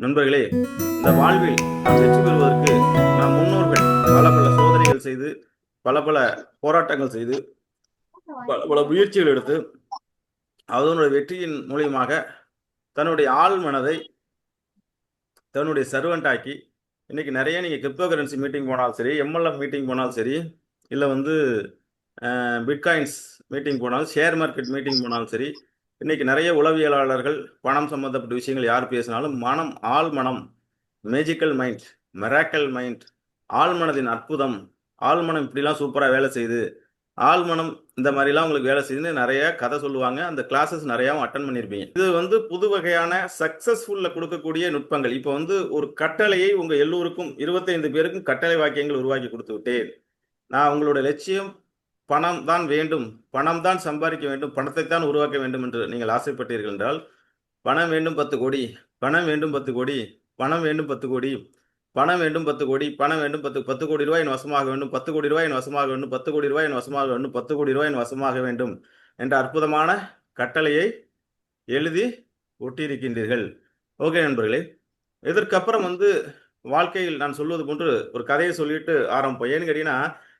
நண்பர்களே இந்த வாழ்வில் நாம் வெற்றி பெறுவதற்கு நம் முன்னோர்கள் பல பல சோதனைகள் செய்து பல பல போராட்டங்கள் செய்து பல பல முயற்சிகள் எடுத்து அதனுடைய வெற்றியின் மூலியமாக தன்னுடைய ஆள் மனதை தன்னுடைய சர்வெண்ட் ஆக்கி இன்னைக்கு நிறைய நீங்கள் கிரிப்டோ கரன்சி மீட்டிங் போனாலும் சரி எம்எல்எஃப் மீட்டிங் போனாலும் சரி இல்லை வந்து பிட்காயின்ஸ் மீட்டிங் போனாலும் ஷேர் மார்க்கெட் மீட்டிங் போனாலும் சரி இன்னைக்கு நிறைய உளவியலாளர்கள் பணம் சம்பந்தப்பட்ட விஷயங்கள் யார் பேசினாலும் மனம் ஆள் மனம் மேஜிக்கல் மைண்ட் மெராக்கல் மைண்ட் ஆள் மனதின் அற்புதம் ஆள் மனம் இப்படிலாம் சூப்பராக வேலை செய்யுது. ஆள் மனம் இந்த மாதிரிலாம் உங்களுக்கு வேலை செய்யுதுன்னு நிறைய கதை சொல்லுவாங்க. அந்த கிளாஸஸ் நிறையாவும் அட்டன் பண்ணியிருப்பீங்க. இது வந்து புது வகையான சக்சஸ்ஃபுல்ல கொடுக்கக்கூடிய நுட்பங்கள். இப்போ வந்து ஒரு கட்டளையை உங்க எல்லோருக்கும் இருபத்தைந்து பேருக்கும் கட்டளை வாக்கியங்கள் உருவாக்கி கொடுத்து விட்டேன். நான் உங்களோட லட்சியம் பணம் தான் வேண்டும். பணம் தான் சம்பாதிக்க வேண்டும். பணத்தை தான் உருவாக்க வேண்டும் என்று நீங்கள் ஆசைப்பட்டீர்கள் என்றால் பணம் வேண்டும் பத்து கோடி பணம் வேண்டும் பத்து கோடி பணம் வேண்டும் பத்து கோடி பணம் வேண்டும் பத்து கோடி பணம் வேண்டும் பத்து பத்து கோடி ரூபாய் என் வசமாக வேண்டும் பத்து கோடி ரூபாய் என் வசமாக வேண்டும் பத்து கோடி ரூபாய் என் வசமாக வேண்டும் பத்து கோடி ரூபாய் என் வசமாக வேண்டும் என்ற அற்புதமான கட்டளையை எழுதி ஒட்டியிருக்கின்றீர்கள். ஓகே நண்பர்களே இதற்கப்புறம் வந்து வாழ்க்கையில் நான் சொல்வது போன்று ஒரு கதையை சொல்லிட்டு ஆரம்பிப்போம். ஏன்னு கேட்டீங்கன்னா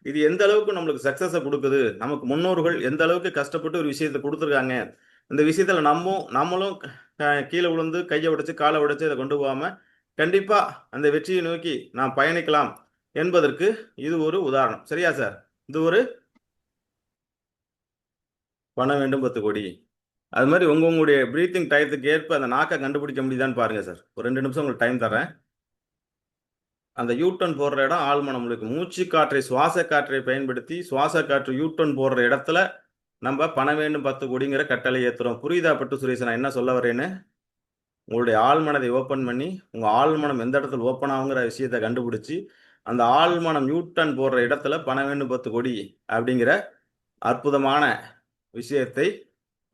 இது எந்த அளவுக்கு நம்மளுக்கு சக்சஸை கொடுக்குது? நமக்கு முன்னோர்கள் எந்த அளவுக்கு கஷ்டப்பட்டு ஒரு விஷயத்தை கொடுத்துருக்காங்க? இந்த விஷயத்தில் நம்மும் நம்மளும் கீழே விழுந்து கையை உடைச்சு காலை உடைச்சு இதை கொண்டு போகாமல் கண்டிப்பாக அந்த வெற்றியை நோக்கி நாம் பயணிக்கலாம் என்பதற்கு இது ஒரு உதாரணம். சரியா சார்? இது ஒரு பணம் வேண்டும் பத்து கோடி. அது மாதிரி உங்க உங்களுடைய பிரீத்திங் டயத்துக்கு ஏற்ப அந்த நாக்கை கண்டுபிடிக்க முடியுதான்னு பாருங்க சார். ஒரு ரெண்டு நிமிஷம் உங்களுக்கு டைம் தரேன் அந்த யூட்டன் போடுற இடம் ஆழ்மனம் இருக்கு மூச்சு காற்றை சுவாச காற்றை பயன்படுத்தி சுவாச காற்று யூட்டன் போடுற இடத்துல நம்ம பணம் வேண்டும் பத்து கோடிங்கிற கட்டளை ஏற்றுறோம் புரியுதா பட்டு சுரேஷ்? நான் என்ன சொல்ல வரேன்னு? உங்களுடைய ஆழ்மனதை ஓப்பன் பண்ணி உங்கள் ஆழ்மனம் எந்த இடத்துல ஓப்பன் ஆகுங்கிற விஷயத்தை கண்டுபிடிச்சி அந்த ஆழ்மனம் யூட்டன் போடுற இடத்துல பணம் வேண்டும் பத்து கோடி அப்படிங்கிற அற்புதமான விஷயத்தை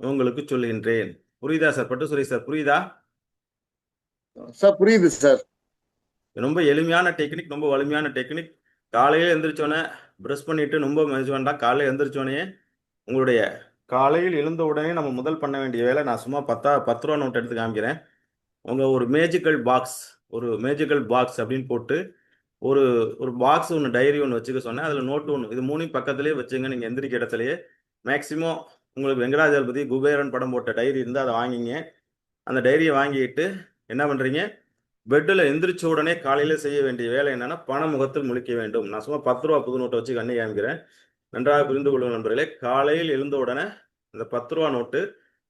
உங்களுக்கு சொல்லுகின்றேன். புரியுதா சார்? பட்டு சுரேஷ் சார் புரியுதா? சார் புரியுது சார். ரொம்ப எளிமையான டெக்னிக் ரொம்ப வலிமையான டெக்னிக். காலையில் எழுந்திரிச்சோன்னே ப்ரெஷ் பண்ணிட்டு ரொம்ப மெது வேண்டாம் காலையில் எந்திரிச்சோடனே உங்களுடைய காலையில் எழுந்த உடனே நம்ம முதல் பண்ண வேண்டிய வேலை நான் சும்மா பத்தா பத்து ரூபா நோட் எடுத்து காமிக்கிறேன். உங்கள் ஒரு மேஜிக்கல் பாக்ஸ் ஒரு மேஜிக்கல் பாக்ஸ் அப்படின்னு போட்டு ஒரு ஒரு பாக்ஸ் ஒன்று டைரி ஒன்று வச்சுக்க சொன்னேன். அதில் நோட்டு ஒன்று இது மூணையும் பக்கத்துலேயே வச்சுங்க. நீங்கள் எந்திரிக்க இடத்துலையே. மேக்ஸிமம் உங்களுக்கு வெங்கடாஜலபதி குபேரன் படம் போட்ட டைரி இருந்தால் அதை வாங்கிங்க. அந்த டைரியை வாங்கிட்டு என்ன பண்ணுறீங்க பெட்டில் எந்திரிச்ச உடனே காலையில் செய்ய வேண்டிய வேலை என்னன்னா பண முகத்தில் முழிக்க வேண்டும். நான் சும்மா பத்து ரூபா புது நோட்டை வச்சு கண்ணி காமிக்கிறேன். நன்றாக புரிந்து கொள்ளும் நண்பர்களே. காலையில் எழுந்த உடனே இந்த பத்து ரூபா நோட்டு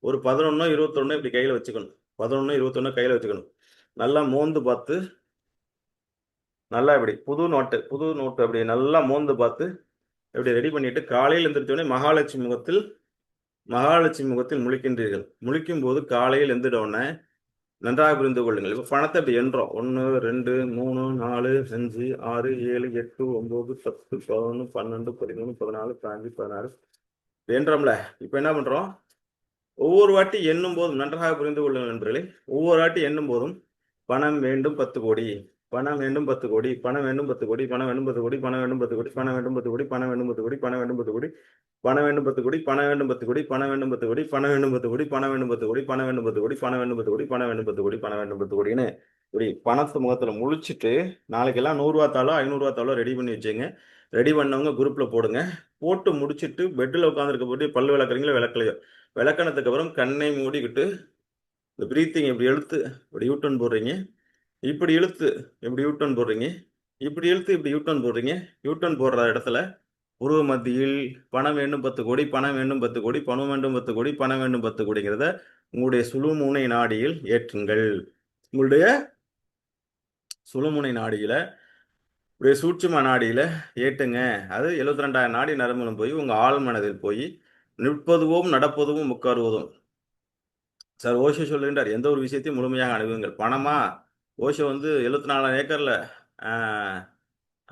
ஒரு பதினொன்னோ இருபத்தொன்னோ இப்படி கையில் வச்சுக்கணும். பதினொன்று இருபத்தொன்னு கையில் வச்சுக்கணும். நல்லா மோந்து பார்த்து நல்லா இப்படி புது நோட்டு புது நோட்டு அப்படி நல்லா மோந்து பார்த்து இப்படி ரெடி பண்ணிட்டு காலையில் எந்திரிச்ச உடனே மகாலட்சுமி முகத்தில் மகாலட்சுமி முகத்தில் முழிக்கின்றீர்கள். முழிக்கும் போது காலையில் எந்திரிட்ட உடனே நன்றாக புரிந்து கொள்ளுங்கள். இப்போ பணத்தை இப்படி என்றோம். ஒன்று ரெண்டு மூணு நாலு அஞ்சு ஆறு ஏழு எட்டு ஒம்பது பத்து பதினொன்று பன்னெண்டு பதிமூணு பதினாலு பதினஞ்சு பதினாறு. என்றோம்ல. இப்போ என்ன பண்ணுறோம் ஒவ்வொரு வாட்டி எண்ணும் போதும் நன்றாக புரிந்து கொள்ளுங்கள் நண்பர்களே. ஒவ்வொரு வாட்டி எண்ணும் போதும் பணம் வேண்டும் பத்து கோடி. பணம் வேண்டும் பத்து கோடி பணம் வேண்டும் பத்து கோடி பணம் வேண்டும் பத்து கோடி பணம் வேண்டும் பத்து கோடி பணம் வேண்டும் பத்து கோடி பணம் வேண்டும் பத்து கோடி பணம் வேண்டும் பத்து கோடி பணம் வேண்டும் பத்து கோடி பணம் வேண்டும் பத்து கோடி பணம் வேண்டும் பத்து கோடி பணம் வேண்டும் பத்து கோடி பணம் வேண்டும் பத்து கோடி பணம் வேண்டும் பத்து கோடி பணம் வேண்டும் பத்து கோடி பணம் வேண்டும் பத்து கோடி பணம் வேண்டும் பத்து கோடின்னு இப்படி பணத்து முகத்துல முழிச்சிட்டு நாளைக்கெல்லாம் நூறுரூவா தாளோ ஐநூறுரூவா தாளோ ரெடி பண்ணி வச்சுங்க ரெடி பண்ணவங்க குரூப்ல போடுங்க போட்டு முடிச்சிட்டு பெட்டில் உட்காந்துருக்க போட்டு பல்லு விளக்குறீங்களோ விளக்கலையோ விளக்கணத்துக்கு அப்புறம் கண்ணை மூடிக்கிட்டு இந்த பிரீத்திங் இப்படி எழுத்து இப்படி யூட்டன் போடுறீங்க இப்படி இழுத்து இப்படி யூட்டர்ன் போடுறீங்க. இப்படி இழுத்து இப்படி யூட்டர்ன் போடுறீங்க. யூட்டர்ன் போடுற இடத்துல உருவ மத்தியில் பணம் வேண்டும் பத்து கோடி பணம் வேண்டும் பத்து கோடி பணம் வேண்டும் பத்து கோடி பணம் வேண்டும் பத்து கோடிங்கிறத உங்களுடைய சுழுமுனை நாடியில் ஏற்றுங்கள். உங்களுடைய சுழுமுனை நாடியில உடைய சூட்சும நாடியில ஏட்டுங்க. அது எழுபத்தி ரெண்டாயிரம் நாடி நரம்புலம் போய் உங்க ஆள் மனதில் போய் நிற்பதுவும் நடப்பதுவும் உட்காருவதும். சார் ஓஷோ சொல்லுகின்றார் எந்த ஒரு விஷயத்தையும் முழுமையாக அணுகுங்கள். பணமா? ஓஷோ வந்து எழுபத்தி நாலாயிரம் ஏக்கரில்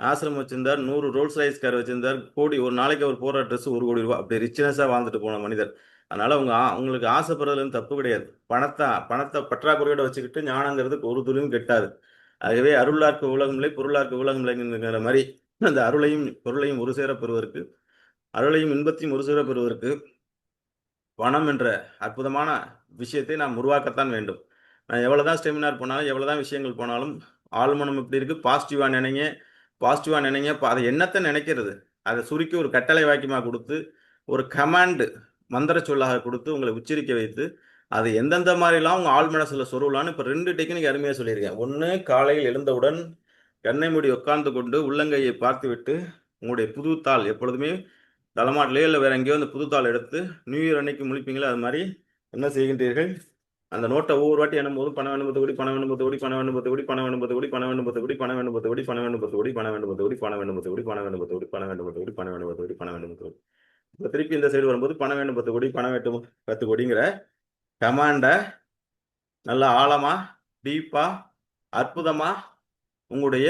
ஆசிரமம் வச்சிருந்தார் நூறு ரோல்ஸ் ரைஸ் கார் வச்சிருந்தார். கோடி ஒரு நாளைக்கு அவர் போடுற ட்ரெஸ் ஒரு கோடி ரூபா அப்படி ரிச்னஸாக வாழ்ந்துட்டு போன மனிதர். அதனால உங்க ஆ- உங்களுக்கு ஆசைப்படுறதுலேருந்து தப்பு கிடையாது. பணத்தை பணத்தை பற்றாக்குறையோட வச்சுக்கிட்டு ஞானங்கிறதுக்கு ஒரு துளியும் கெட்டாது. ஆகவே அருளார்க்கு உலகமில்லை பொருளார்க்கு உலகம் மாதிரி அந்த அருளையும் பொருளையும் ஒரு சேர பெறுவதற்கு அருளையும் இன்பத்தையும் ஒரு சேர பெறுவதற்கு பணம் என்ற அற்புதமான விஷயத்தை நாம் உருவாக்கத்தான் வேண்டும். நான் எவ்வளோதான் செமினார் போனாலும் எவ்வளோதான் விஷயங்கள் போனாலும் ஆழ்மனம் இப்படி இருக்குது பாசிட்டிவாக நினைங்க. பாசிட்டிவாக நினைங்க. அதை என்னத்தை நினைக்கிறது? அதை சுருக்கி ஒரு கட்டளை வாக்கியமாக கொடுத்து ஒரு கமாண்டு மந்திர சொல்லாக கொடுத்து உங்களை உச்சரிக்க வைத்து அது எந்தெந்த மாதிரிலாம் உங்கள் ஆள் மனசில் சொருவலான்னு இப்போ ரெண்டு டெக்னிக் அருமையாக சொல்லியிருக்கேன். ஒன்று காலையில் எழுந்தவுடன் கண்ணை மூடி உட்கார்ந்து கொண்டு உள்ளங்கையை பார்த்துவிட்டு உங்களுடைய புது தாள் எப்பொழுதுமே தலைமாட்டிலேயோ இல்லை வேற எங்கேயோ அந்த புது தாள் எடுத்து நியூ இயர் அன்னைக்கு முழிப்பீங்களோ அது மாதிரி என்ன செய்கின்றீர்கள்? அந்த நோட்டை ஒவ்வொரு வாட்டி எண்ணும் போது பணம் வேணும் பத்து கோடி பணம் வேணும் பத்து கோடி பணம் வேணும் பத்து கோடி பணம் வேணும் பத்து கோடி பணம் வேணும் பத்து கோடி பணம் வேணும் பத்து கோடி பணம் வேணும் பத்து கோடி பணம் வேணும் பத்து கோடி பணம் வேணும் பத்து கோடி பணம் வேணும் பத்து கோடி பணம் வேணும் பத்து கோடி பணம் வேணும் பத்து கோடி பணம் வேணும் பத்து கோடி இப்போ திருப்பி இந்த சைடு வரும்போது பணம் வேணும் பத்து கோடி பணம் வேட்டும் பத்து கோடிங்கிற கமாண்டை நல்லா ஆழமா டீப்பா அற்புதமா உங்களுடைய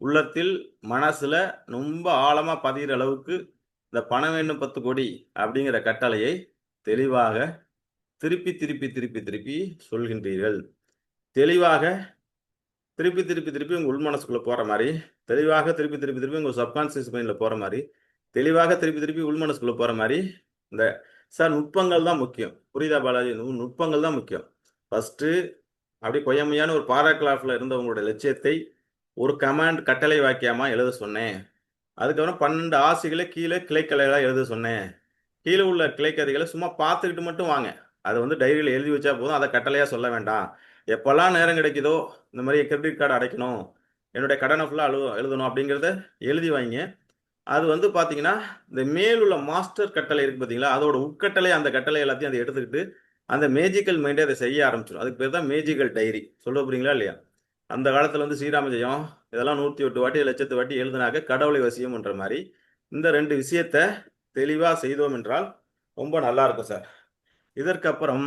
உள்ளத்தில் மனசுல ரொம்ப ஆழமா பதிகிற அளவுக்கு இந்த பணம் வேணும் பத்து கோடி அப்படிங்கிற கட்டளையை தெளிவாக திருப்பி திருப்பி திருப்பி திருப்பி சொல்கின்றீர்கள். தெளிவாக திருப்பி திருப்பி திருப்பி உங்கள் உள் போகிற மாதிரி தெளிவாக திருப்பி திருப்பி திருப்பி உங்கள் சப்கான்சியஸ் மைண்டில் போகிற மாதிரி தெளிவாக திருப்பி திருப்பி உள் போகிற மாதிரி இந்த சார் நுட்பங்கள் தான் முக்கியம். புரியுதா பாலாஜி? நுட்பங்கள் தான் முக்கியம். ஃபஸ்ட்டு அப்படியே கொய்யமையான ஒரு பாராகிராஃபில் இருந்த உங்களுடைய லட்சியத்தை ஒரு கமாண்ட் கட்டளை வாக்கியமாக எழுத சொன்னேன். அதுக்கப்புறம் பன்னெண்டு ஆசைகளை கீழே கிளைக்கலைகளா எழுத சொன்னேன். கீழே உள்ள கிளைக்கதைகளை சும்மா பார்த்துக்கிட்டு மட்டும் வாங்க. அதை வந்து டைரியில் எழுதி வச்சா போதும். அதை கட்டளையாக சொல்ல வேண்டாம். எப்போல்லாம் நேரம் கிடைக்குதோ இந்த மாதிரி கிரெடிட் கார்டு அடைக்கணும். என்னுடைய கடனை ஃபுல்லாக அழு எழுதணும் அப்படிங்கிறத எழுதி வாங்க. அது வந்து பார்த்தீங்கன்னா இந்த மேலுள்ள மாஸ்டர் கட்டளை இருக்கு பார்த்தீங்களா அதோட உட்கட்டளை அந்த கட்டளை எல்லாத்தையும் அதை எடுத்துக்கிட்டு அந்த மேஜிக்கல் மைண்டே அதை செய்ய ஆரம்பிச்சிடும் அதுக்கு பேர் தான் மேஜிக்கல் டைரி சொல்ல போகிறீங்களா இல்லையா? அந்த காலத்தில் வந்து ஸ்ரீராம ஜெயம் இதெல்லாம் நூற்றி எட்டு வாட்டி லட்சத்து வாட்டி எழுதினாக்க கடவுளை வசியம்ன்ற மாதிரி. இந்த ரெண்டு விஷயத்த தெளிவாக செய்தோம் என்றால் ரொம்ப நல்லா இருக்கும் சார். இதற்கப்புறம்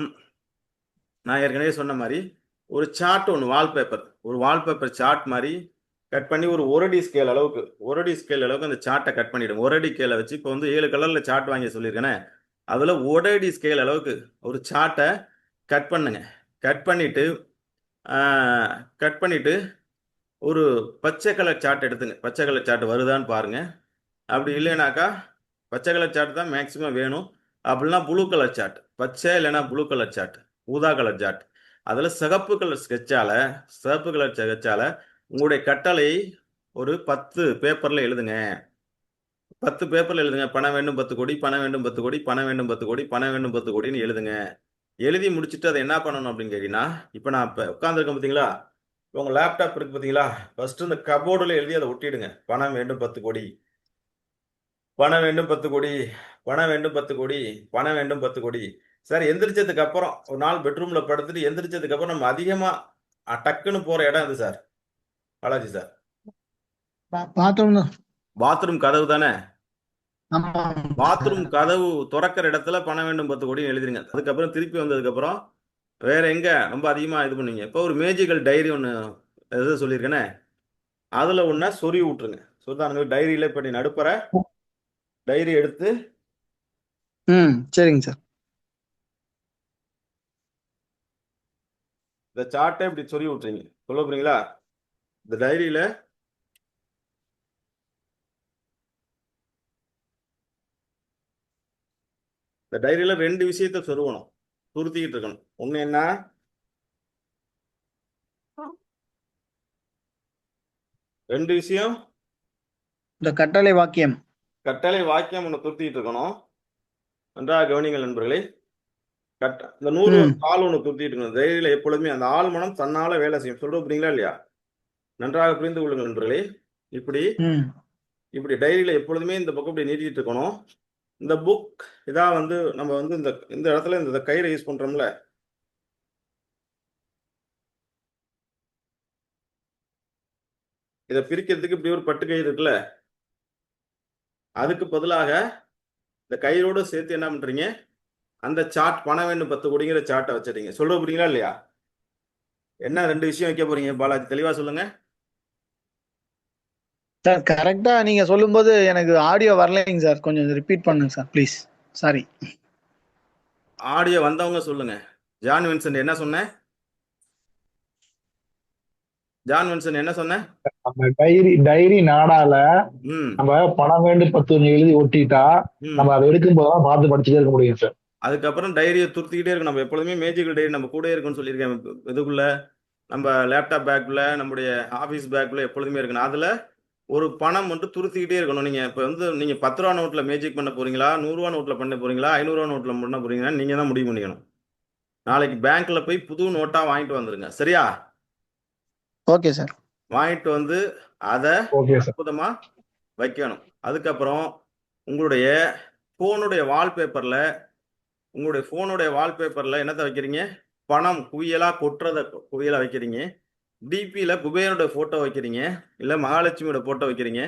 நான் ஏற்கனவே சொன்ன மாதிரி ஒரு சார்ட் ஒன்று வால்பேப்பர் ஒரு வால்பேப்பர் சார்ட் மாதிரி கட் பண்ணி ஒரு ஒரு அடி ஸ்கேல் அளவுக்கு ஒரு அடி ஸ்கேல் அளவுக்கு அந்த சார்ட்டை கட் பண்ணிவிடுங்க ஒரு அடி ஸ்கேலை வச்சு இப்போ வந்து ஏழு கலரில் சார்ட் வாங்கி சொல்லியிருக்கேனே அதில் ஒரு அடி ஸ்கேல் அளவுக்கு ஒரு சார்ட்டை கட் பண்ணுங்க. கட் பண்ணிவிட்டு கட் பண்ணிவிட்டு ஒரு பச்சை கலர் சார்ட் எடுத்துங்க. பச்சை கலர் சார்ட் வருதான்னு பாருங்கள் அப்படி இல்லைனாக்கா பச்சை கலர் சார்ட் தான் மேக்ஸிமம் வேணும். அப்படின்னா ப்ளூ கலர் சார்ட் பச்சை இல்லைன்னா ப்ளூ கலர் சார்ட் ஊதா கலர் சார்ட் அதில் சிகப்பு கலர் ஸ்கெட்சால சிகப்பு கலர் ஸ்கெட்சால உங்களுடைய கட்டளை ஒரு பத்து பேப்பரில் எழுதுங்க. பத்து பேப்பரில் எழுதுங்க. பணம் வேண்டும் பத்து கோடி பணம் வேண்டும் பத்து கோடி பணம் வேண்டும் பத்து கோடி பணம் வேண்டும் பத்து கோடின்னு எழுதுங்க. எழுதி முடிச்சுட்டு அதை என்ன பண்ணணும் அப்படின்னு கேட்டீங்கன்னா இப்போ நான் இப்போ உட்காந்துருக்கேன் பார்த்தீங்களா உங்கள் லேப்டாப் இருக்குது பார்த்தீங்களா ஃபஸ்ட்டு இந்த கபோர்டில் எழுதி அதை ஒட்டிடுங்க. பணம் வேண்டும் பத்து கோடி. பணம் வேண்டும் பத்து கோடி பணம் வேண்டும் பத்து கோடி பணம் வேண்டும் பத்து கோடி சார் எந்திரிச்சதுக்கு அப்புறம் ஒரு நாள் பெட்ரூம்ல படுத்துட்டு எந்திரிச்சதுக்கு அப்புறம் நம்ம அதிகமா டக்குன்னு போற இடம் இது sir Balaji sir bathroom bathroom கதவு தானே பாத்ரூம் கதவு திறக்கிற இடத்துல பணம் வேண்டும் பத்து கோடி எழுதிருங்க அதுக்கப்புறம் திருப்பி வந்ததுக்கு அப்புறம் வேற எங்க ரொம்ப அதிகமா இது பண்ணுவீங்க இப்போ ஒரு மேஜிக்கல் டைரி ஒன்று எது சொல்லியிருக்கேனே அதுல ஒன்றை சொறி விட்டுருங்க சொல்றாங்க டைரியில இப்போ நீ நடுப்புற டைரி எடுத்து ம் சரிங்க சார். இந்த சார்ட்டை இப்படி சொறி விட்டுறீங்க சொல்ல போறீங்களா? இந்த டைரியில இந்த டைரியில ரெண்டு விஷயத்த சொருவணும் சுருத்திக்கிட்டு இருக்கணும். ஒண்ணு என்ன? ரெண்டு விஷயம். இந்த கட்டளை வாக்கியம். கட்டளை வாக்கியம் ஒன்று துருத்திட்டு இருக்கணும். நன்றாக கவனிங்கள் நண்பர்களே. கட்ட இந்த நூறு. ஆள் ஒன்று துருத்திட்டு இருக்கணும். தைரியில எப்பொழுதுமே அந்த ஆள் மனம் தன்னால வேலை செய்யும். சொல்றோம் அப்படிங்களா இல்லையா? நன்றாக புரிந்து கொள்ளுங்கள் நண்பர்களே. இப்படி இப்படி டைரியில எப்பொழுதுமே இந்த பக்கம் இப்படி நீட்டிட்டு இருக்கணும். இந்த புக் இதான் வந்து நம்ம வந்து இந்த இந்த இடத்துல இந்த கயிறை யூஸ் பண்றோம்ல. இதை பிரிக்கிறதுக்கு இப்படி ஒரு பட்டு கயிறு இருக்குல்ல. அதுக்கு பதிலாக இந்த கயிறோட சேர்த்து என்ன பண்றீங்க? அந்த சார்ட் பணம் வேண்டும் பத்து கோடிங்கிற சார்ட்டை வச்சிருக்கீங்க சொல்ல போறீங்களா இல்லையா? என்ன ரெண்டு விஷயம் வைக்க போறீங்க பாலாஜி? தெளிவா சொல்லுங்க. சார் கரெக்டா நீங்க சொல்லும்போது எனக்கு ஆடியோ வரலைங்க சார். கொஞ்சம் ரிப்பீட் பண்ணுங்க சார் ப்ளீஸ் சாரி ஆடியோ வந்தவங்க சொல்லுங்க. ஜான் வின்சென்ட் என்ன சொன்னேன் ஜான் வின்சென்ட் என்ன சொன்னேன் நம்ம டைரி டைரி நாடால நம்ம பணம் வேண்டும் பத்து எழுதி ஒட்டிட்டா நம்ம அதை எடுக்கும் போதெல்லாம் பார்த்து படிச்சுட்டே இருக்க முடியும் சார். அதுக்கப்புறம் டைரியை துருத்திக்கிட்டே இருக்கும் நம்ம எப்பொழுதுமே மேஜிக்கல் டைரி நம்ம கூட இருக்குன்னு சொல்லியிருக்கேன். இதுக்குள்ள நம்ம லேப்டாப் பேக்குள்ள நம்முடைய ஆஃபீஸ் பேக்குள்ள எப்பொழுதுமே இருக்கணும். அதில் ஒரு பணம் வந்து துருத்திக்கிட்டே இருக்கணும். நீங்கள் இப்போ வந்து நீங்கள் பத்து ரூபா நோட்டில் மேஜிக் பண்ண போறீங்களா? நூறுரூவா நோட்டில் பண்ண போறீங்களா? ஐநூறுரூவா நோட்டில் பண்ண போறீங்களா? நீங்கள் தான் முடிவு பண்ணிக்கணும். நாளைக்கு பேங்க்ல போய் புது நோட்டாக வாங்கிட்டு வந்துருங்க. சரியா? Okay sir. வாங்கிட்டு வந்து அதை அற்புதமா வைக்கணும். அதுக்கப்புறம் உங்களுடைய ஃபோனுடைய வால்பேப்பர்ல உங்களுடைய ஃபோனுடைய வால்பேப்பர்ல என்னத்தை வைக்கிறீங்க? பணம் குவியலா கொட்டுறத குவியலா வைக்கிறீங்க. டிபியில குபேரனோட போட்டோ வைக்கிறீங்க. இல்ல மகாலட்சுமியோட போட்டோ வைக்கிறீங்க.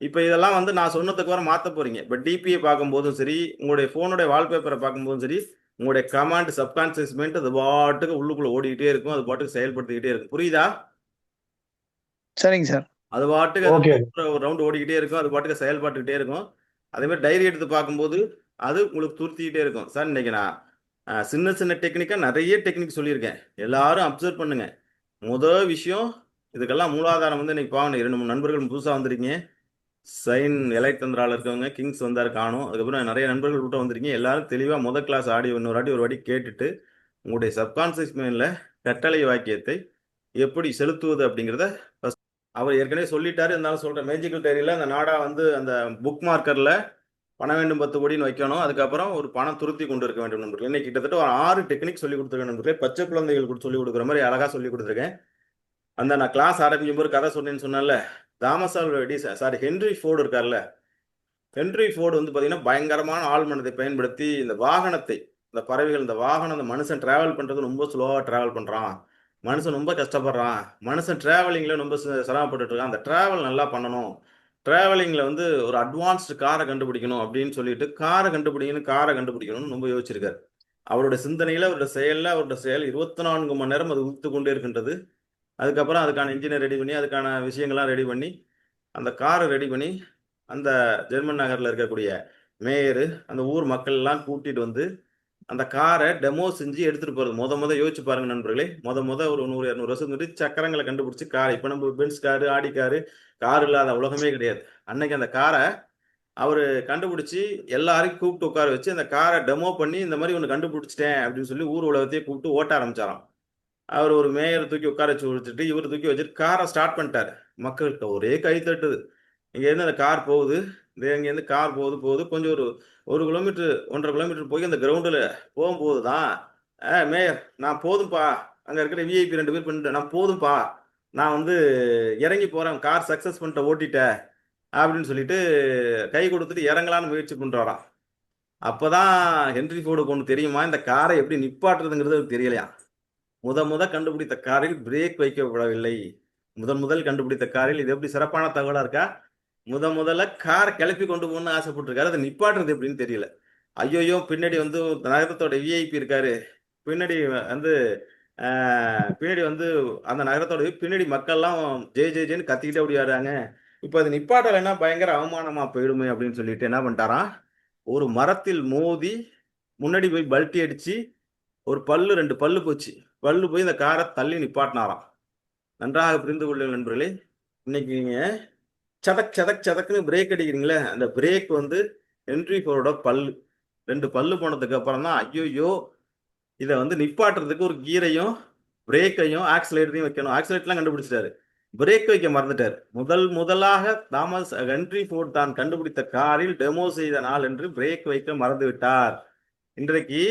இப்போ இதெல்லாம் வந்து நான் சொன்னதுக்கு வர மாத்த போறீங்க. இப்போ டிபியை பார்க்கும்போதும் சரி உங்களுடைய ஃபோனுடைய வால்பேப்பரை பார்க்கும்போதும் சரி உங்களுடைய கமாண்ட் சப்கான்சியஸ் மைண்ட் அது பாட்டுக்கு உள்ளுக்குள்ள ஓடிக்கிட்டே இருக்கும். அது பாட்டுக்கு செயல்படுத்திக்கிட்டே இருக்கும். புரியுதா? சரிங்க சார். அது பாட்டுக்கு ரவுண்ட் ஓடிக்கிட்டே இருக்கும். அது பாட்டுக்கு செயல்பாட்டுக்கிட்டே இருக்கும். அதே மாதிரி டைரி எடுத்து பார்க்கும்போது அது உங்களுக்கு துருத்திக்கிட்டே இருக்கும். சார் இன்னைக்கு நான் சின்ன சின்ன டெக்னிக்காக நிறைய டெக்னிக் சொல்லியிருக்கேன். எல்லாரும் அப்சர்வ் பண்ணுங்க. முதல் விஷயம் இதுக்கெல்லாம் மூலாதாரம் வந்து இன்னைக்கு பாருங்க இரண்டு மூணு நண்பர்கள் புதுசாக வந்திருக்கீங்க. சைன் எலைட் தந்திரால இருக்கவங்க கிங்ஸ் வந்தார் காணும். அதுக்கப்புறம் நிறைய நண்பர்கள் விட்டு வந்திருக்கீங்க. எல்லாரும் தெளிவாக முதல் கிளாஸ் ஆடியோ இன்னொரு வாட்டி ஒரு வாட்டி கேட்டுட்டு உங்களுடைய சப்கான்சியஸ் மைண்டில் கட்டளை வாக்கியத்தை எப்படி செலுத்துவது அப்படிங்கிறத first அவர் ஏற்கனவே சொல்லிட்டாரு இருந்தாலும் சொல்கிறேன் மேஜிக்கல் டைரியில அந்த நாடா வந்து அந்த புக் மார்க்கர்ல பணம் வேண்டும் பத்து கோடின்னு வைக்கணும். அதுக்கப்புறம் ஒரு பணம் துருத்தி கொண்டு இருக்க வேண்டும் நண்பர்கள். இன்னைக்கு கிட்டத்தட்ட ஒரு ஆறு டெக்னிக் சொல்லி கொடுத்துருக்கேன் நண்பர்களே. பச்சை குழந்தைகளுக்கு சொல்லி கொடுக்குற மாதிரி அழகா சொல்லி கொடுத்துருக்கேன். அந்த நான் கிளாஸ் ஆரம்பிக்கும் போது கதை சொன்னேன்னு சொன்னால Thomas Alva sorry Henry Ford இருக்கார்ல. ஹென்ரி ஃபோர்டு வந்து பாத்தீங்கன்னா பயங்கரமான ஆழ்மனதை பயன்படுத்தி இந்த வாகனத்தை இந்த பறவைகள் இந்த வாகனம் இந்த மனுஷன் டிராவல் பண்றது ரொம்ப ஸ்லோவா டிராவல் பண்றான். மனுஷன் ரொம்ப கஷ்டப்படுறான். மனுஷன் ட்ராவலிங்கில் ரொம்ப ச- சிரமப்பட்டுட்டு இருக்கான் அந்த டிராவல் நல்லா பண்ணணும். ட்ராவலிங்கில் வந்து ஒரு அட்வான்ஸ்டு காரை கண்டுபிடிக்கணும் அப்படின்னு சொல்லிட்டு காரை கண்டுபிடிக்கணும் காரை கண்டுபிடிக்கணும்னு ரொம்ப யோசிச்சிருக்காரு. அவரோட சிந்தனையில் அவரோட செயலில் அவரோட செயல் இருபத்தி நான்கு மணி நேரம் அது உத்து கொண்டே இருக்கின்றது. அதுக்கப்புறம் அதுக்கான இன்ஜினை ரெடி பண்ணி அதுக்கான விஷயங்கள்லாம் ரெடி பண்ணி அந்த காரை ரெடி பண்ணி அந்த ஜெர்மன் நகரில் இருக்கக்கூடிய மேயரு அந்த ஊர் மக்கள் எல்லாம் வந்து அந்த காரை டெமோ செஞ்சு எடுத்துட்டு போறது. முத முத யோசிச்சு பாருங்க நண்பர்களே. முத முத ஒரு நூறு இரநூறு வருஷம் முன்னாடி சக்கரங்களை கண்டுபிடிச்சு கார். இப்போ நம்ம Benz car Audi car car இல்லாத உலகமே கிடையாது. அன்னைக்கு அந்த காரை அவர் கண்டுபிடிச்சி எல்லாரையும் கூப்பிட்டு உட்கார வச்சு அந்த காரை டெமோ பண்ணி இந்த மாதிரி ஒன்று கண்டுபிடிச்சிட்டேன் அப்படின்னு சொல்லி ஊர் உலகத்தையே கூப்பிட்டு ஓட்ட ஆரம்பிச்சாராம். அவர் ஒரு மேயரை தூக்கி உட்கார வச்சு வச்சுட்டு இவர் தூக்கி வச்சுட்டு காரை ஸ்டார்ட் பண்ணிட்டாரு. மக்கள்கிட்ட ஒரே கை தட்டுது. இங்கேருந்து அந்த கார் போகுது. இந்த இங்கேருந்து கார் போகுது போகுது. கொஞ்சம் ஒரு ஒரு கிலோமீட்டர் ஒன்றரை கிலோமீட்டர் போய் அந்த கிரவுண்டில் போகும்போது தான் ஏ மேயர் நான் போதும்பா. அங்கே இருக்கிற விஐபி ரெண்டு பேர் பண்ணிட்டு நான் போதும்பா. நான் வந்து இறங்கி போகிறேன் கார் சக்ஸஸ் பண்ணிட்ட ஓட்டிட்டேன். அப்படின்னு சொல்லிட்டு கை கொடுத்துட்டு இறங்கலான்னு முயற்சி பண்ணுறாராம் அப்போதான் ஹென்ரி ஃபோர்டுக்கு ஒன்று தெரியுமா? இந்த காரை எப்படி நிப்பாட்டுறதுங்கிறது அவருக்கு தெரியலையா முத முத கண்டுபிடித்த காரில் பிரேக் வைக்கப்படவில்லை. முதன் முதல் கண்டுபிடித்த காரில் இது எப்படி சிறப்பான தகவலாக இருக்கா? முத முதல்ல கார் கிளப்பி கொண்டு போகணும்னு ஆசைப்பட்டிருக்காரு. அதை நிப்பாட்டுறது எப்படின்னு தெரியல. ஐயோயோ பின்னாடி வந்து நகரத்தோட விஐபி இருக்காரு. பின்னாடி வந்து பின்னாடி வந்து அந்த நகரத்தோட பின்னாடி மக்கள்லாம் ஜெய் ஜெய் ஜெய்னு கத்திக்கிட்டே ஓடியாடுறாங்க. இப்போ அது நிப்பாட்டலைன்னா பயங்கர அவமானமா போயிடுமே அப்படின்னு சொல்லிட்டு என்ன பண்ணிட்டாராம்? ஒரு மரத்தில் மோதி முன்னாடி போய் பல்ட்டி அடிச்சு ஒரு பல்லு ரெண்டு பல்லு போச்சு. பல்லு போய் இந்த காரை தள்ளி நிப்பாட்டினாராம். நன்றாக புரிந்து கொள்ளுங்கள் நண்பர்களே. இன்னைக்கு நீங்கள் சதக் சதக் சதக்குன்னு பிரேக் அடிக்கிறீங்களே அந்த பிரேக் வந்து ஹென்ரி ஃபோரோட பல்லு. ரெண்டு பல்லு போனதுக்கு அப்புறம் தான் ஐயோயோ இதை வந்து நிப்பாட்டுறதுக்கு ஒரு கீரையும் பிரேக்கையும் ஆக்சிலேட்டரையும் வைக்கணும். ஆக்சிலேட்டர்லாம் கண்டுபிடிச்சிட்டாரு. பிரேக் வைக்க மறந்துட்டார். முதல் முதலாக தாமஸ் ஹென்ரி ஃபோர்ட் தான் கண்டுபிடித்த காரில் டெமோ செய்த நாள் என்று பிரேக் வைக்க மறந்து விட்டார் இன்றைக்கு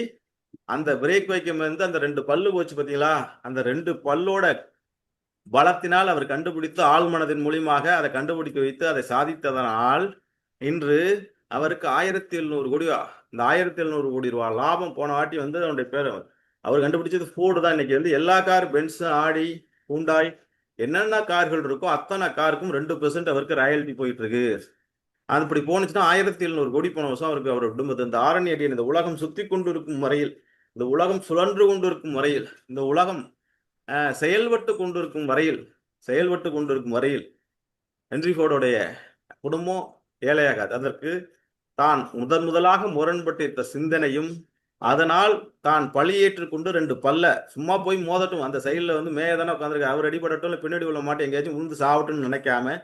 அந்த பிரேக் வைக்கும் வந்து அந்த ரெண்டு பல்லு போச்சு பார்த்தீங்களா? அந்த ரெண்டு பல்லோட பலத்தினால் அவர் கண்டுபிடித்து ஆழ்மனதின் மூலியமாக அதை கண்டுபிடிக்க வைத்து அதை சாதித்ததனால் இன்று அவருக்கு ஆயிரத்தி எழுநூறு கோடி இந்த ஆயிரத்தி எழுநூறு கோடி ரூபா லாபம் போன வாட்டி வந்து அவனுடைய பேர் அவர். கண்டுபிடிச்சது ஃபோர்டு தான். இன்னைக்கு வந்து எல்லா கார் பென்ஸ் ஆடி ஹூண்டாய் என்னென்ன கார்கள் இருக்கோ அத்தனை காருக்கும் ரெண்டு பெர்சன்ட் அவருக்கு ராயல்ட்டி போயிட்டு இருக்கு அது இப்படி போனுச்சுன்னா ஆயிரத்தி எழுநூறு கோடி போன வருஷம் அவருக்கு அவர் குடும்பத்தை இந்த ஆரணி அடியன் இந்த உலகம் சுத்தி கொண்டு இருக்கும் வரையில் இந்த உலகம் சுழன்று கொண்டு இருக்கும் வரையில் இந்த உலகம் செயல்பட்டு கொண்டிருக்கும் வரையில் செயல்பட்டு கொண்டிருக்கும் வரையில் ஹென்ரி ஃபோர்டுடைய குடும்பம் ஏழையாகாது. அதற்கு தான் முதன் முதலாக முரண்பட்டிருந்த சிந்தனையும் அதனால் தான் பழியேற்று கொண்டு ரெண்டு பல்ல சும்மா போய் மோதட்டும். அந்த சைடில் வந்து மேய தானே உட்காந்துருக்கு அவர் அடிபடட்டும் இல்லை பின்னாடி உள்ள மாட்டேன் எங்கேயாச்சும் உழுந்து சாவட்டும்னு நினைக்காம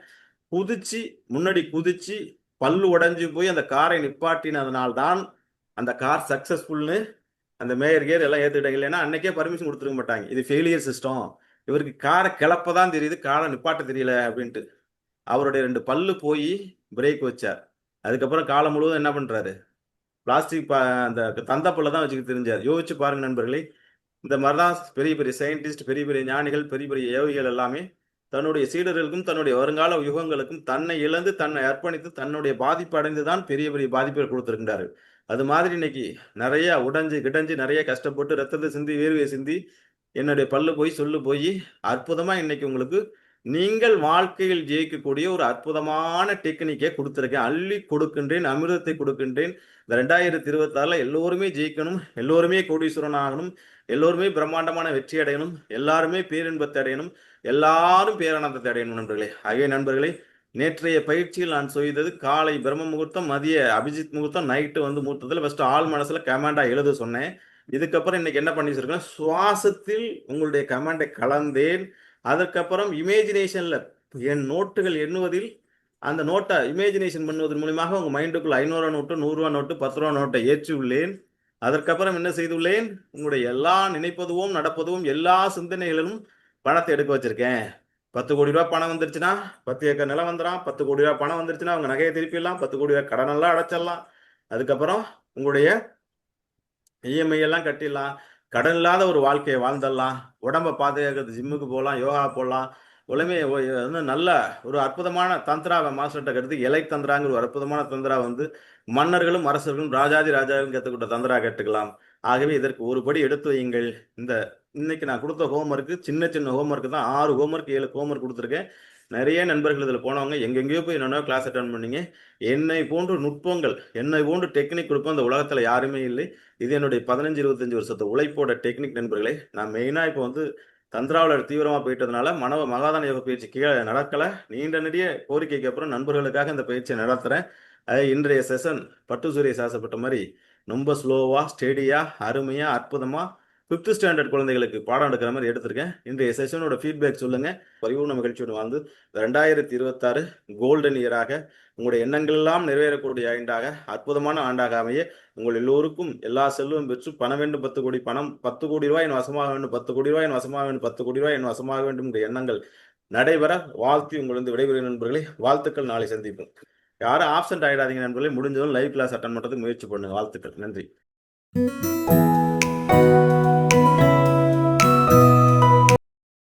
குதிச்சு முன்னாடி குதிச்சு பல்லு உடஞ்சி போய் அந்த காரை நிப்பாட்டினதுனால்தான் அந்த கார் சக்சஸ்ஃபுல்னு அந்த மேயர் கேர் எல்லாம் ஏற்றுக்கிட்டாங்க இல்லைன்னா அன்னைக்கே பர்மிஷன் கொடுத்துருக்க மாட்டாங்க. இது ஃபெயிலியர் சிஸ்டம் இவருக்கு காரை கிளப்ப தான் தெரியுது காரை நிப்பாட்ட தெரியல அப்படின்ட்டு. அவருடைய ரெண்டு பல்லு போய் பிரேக் வச்சார். அதுக்கப்புறம் காலம் முழுவதும் என்ன பண்ணுறாரு பிளாஸ்டிக் அந்த தந்த தான் வச்சுக்க தெரிஞ்சார். யோசிச்சு பாருங்க நண்பர்களே இந்த மாதிரி தான் பெரிய பெரிய சயின்டிஸ்ட் பெரிய பெரிய ஞானிகள் பெரிய பெரிய யோகிகள் எல்லாமே தன்னுடைய சீடர்களுக்கும் தன்னுடைய வருங்கால யுகங்களுக்கும் தன்னை இழந்து தன்னை அர்ப்பணித்து தன்னுடைய பாதிப்பு அடைந்து தான் பெரிய பெரிய பாதிப்புகள் கொடுத்திருக்கின்றார்கள் அது மாதிரி இன்னைக்கு நிறைய உடைஞ்சு கிடஞ்சு நிறைய கஷ்டப்பட்டு ரத்தத்தை சிந்தி வேர்வையை சிந்தி என்னுடைய பல்லு போய் சொல்லு போய் அற்புதமா இன்னைக்கு உங்களுக்கு நீங்கள் வாழ்க்கையில் ஜெயிக்கக்கூடிய ஒரு அற்புதமான டெக்னிக்கை கொடுத்துருக்கேன். அள்ளி கொடுக்கின்றேன் அமிர்தத்தை கொடுக்கின்றேன். இந்த ரெண்டாயிரத்தி இருபத்தாறுல எல்லோருமே ஜெயிக்கணும் எல்லோருமே கோடீஸ்வரன் ஆகணும் எல்லோருமே பிரம்மாண்டமான வெற்றி அடையணும் எல்லாருமே பேரின்பத்தை அடையணும் எல்லாரும் பேரானந்தத்தை அடையணும் நண்பர்களே. ஆகிய நண்பர்களே நேற்றைய பயிற்சியில் நான் செய்தது காலை பிரம்ம முகூர்த்தம் மதிய அபிஜித் முகூர்த்தம் நைட்டு வந்து முகூர்த்தத்தில் ஃபஸ்ட்டு ஆள் மனசில் கமாண்டாக எழுத சொன்னேன். இதுக்கப்புறம் இன்னைக்கு என்ன பண்ணி வச்சிருக்கேன் சுவாசத்தில் உங்களுடைய கமாண்டை கலந்தேன். அதற்கப்புறம் இமேஜினேஷனில் என் நோட்டுகள் எண்ணுவதில் அந்த நோட்டை இமேஜினேஷன் பண்ணுவதன் மூலியமாக உங்கள் மைண்டுக்குள்ள ஐநூறுவா நோட்டு நூறுரூவா நோட்டு பத்து ரூபா நோட்டை ஏற்றி உள்ளேன். அதற்கப்புறம் என்ன செய்துள்ளேன் உங்களுடைய எல்லா நினைப்பதுவும் நடப்பதுவும் எல்லா சிந்தனைகளிலும் பணத்தை எடுக்க வச்சிருக்கேன். பத்து கோடி ரூபாய் பணம் வந்துருச்சுன்னா பத்து ஏக்கர் நிலம் வந்துடும் பத்து கோடி ரூபாய் பணம் வந்துருச்சுன்னா அவங்க நகையை திருப்பிடலாம். பத்து கோடி ரூபாய் கடனெல்லாம் அடைச்சிடலாம். அதுக்கப்புறம் உங்களுடைய இஎம்ஐ எல்லாம் கட்டிடலாம். கடன் இல்லாத ஒரு வாழ்க்கையை வாழ்ந்துடலாம். உடம்ப பாதுகாக்கிறது ஜிம்முக்கு போகலாம் யோகா போடலாம் உலமையை வந்து நல்ல ஒரு அற்புதமான தந்திராவை மாஸ்டர்கிட்ட கருத்து இலை தந்திராங்கிற ஒரு அற்புதமான தந்திரா வந்து மன்னர்களும் அரசர்களும் ராஜாதி ராஜாவும் கற்றுக்கிட்ட தந்திரா கற்றுக்கலாம் ஆகவே இதற்கு ஒரு படி எடுத்து வையுங்கள். இந்த இன்னைக்கு நான் கொடுத்த ஹோம்ஒர்க்கு சின்ன சின்ன ஹோம்ஒர்க்கு தான். ஆறு ஹோம்ஒர்க் ஏழு ஹோம்ஒர்க் கொடுத்துருக்கேன். நிறைய நண்பர்கள் இதில் போனவங்க எங்கெங்கேயோ போய் என்னென்ன கிளாஸ் அட்டன் பண்ணீங்க. என்னை போன்று நுட்பங்கள் என்னை போன்று டெக்னிக் கொடுப்போம் அந்த உலகத்தில் யாருமே இல்லை. இது என்னுடைய பதினஞ்சு இருபத்தஞ்சு வருஷத்து உழைப்போட டெக்னிக் நண்பர்களே. நான் மெயினாக இப்போ வந்து தந்திராவில் தீவிரமாக போயிட்டதுனால மனவ மகாதான யோக பயிற்சி கீழே நடக்கலை. நீண்ட நெடிய கோரிக்கைக்கு அப்புறம் நண்பர்களுக்காக இந்த பயிற்சியை நடத்துகிறேன் அது இன்றைய செஷன் பட்டு சூரிய சாசப்பட்ட மாதிரி. ரொம்ப ஸ்லோவாக ஸ்டெடியாக அருமையாக அற்புதமாக ஃபிஃப்த் ஸ்டாண்டர்ட் குழந்தைகளுக்கு பாடம் எடுக்கிற மாதிரி எடுத்திருக்கேன். இன்றைய செஷனோட ஃபீட்பேக் சொல்லுங்க. பரிபூர்ண மகிழ்ச்சியோடு வாழ்ந்து ரெண்டாயிரத்தி இருபத்தாறு கோல்டன் இயராக உங்களுடைய எண்ணங்கள் எல்லாம் நிறைவேறக்கூடிய ஆண்டாக அற்புதமான ஆண்டாக அமைய உங்கள் எல்லோருக்கும் எல்லா செல்வம் பெற்று பணம் வேண்டும் பத்து கோடி பணம் பத்து கோடி ரூபாய் என் வசமாக வேண்டும் பத்து கோடி ரூபாய் என் வசமாக வேண்டும் பத்து கோடி ரூபாய் என் வசமாக வேண்டும் என்ற எண்ணங்கள் நடைபெற வாழ்த்தி உங்களிருந்து விடைபெறும் நண்பர்களை. வாழ்த்துக்கள். நாளை சந்திப்போம். யாரும் ஆப்சென்ட் ஆகிடாதீங்க நண்பர்களே. முடிஞ்சதும் லைவ் கிளாஸ் அட்டன் பண்ணுறதுக்கு முயற்சி பண்ணுங்க. வாழ்த்துக்கள். நன்றி.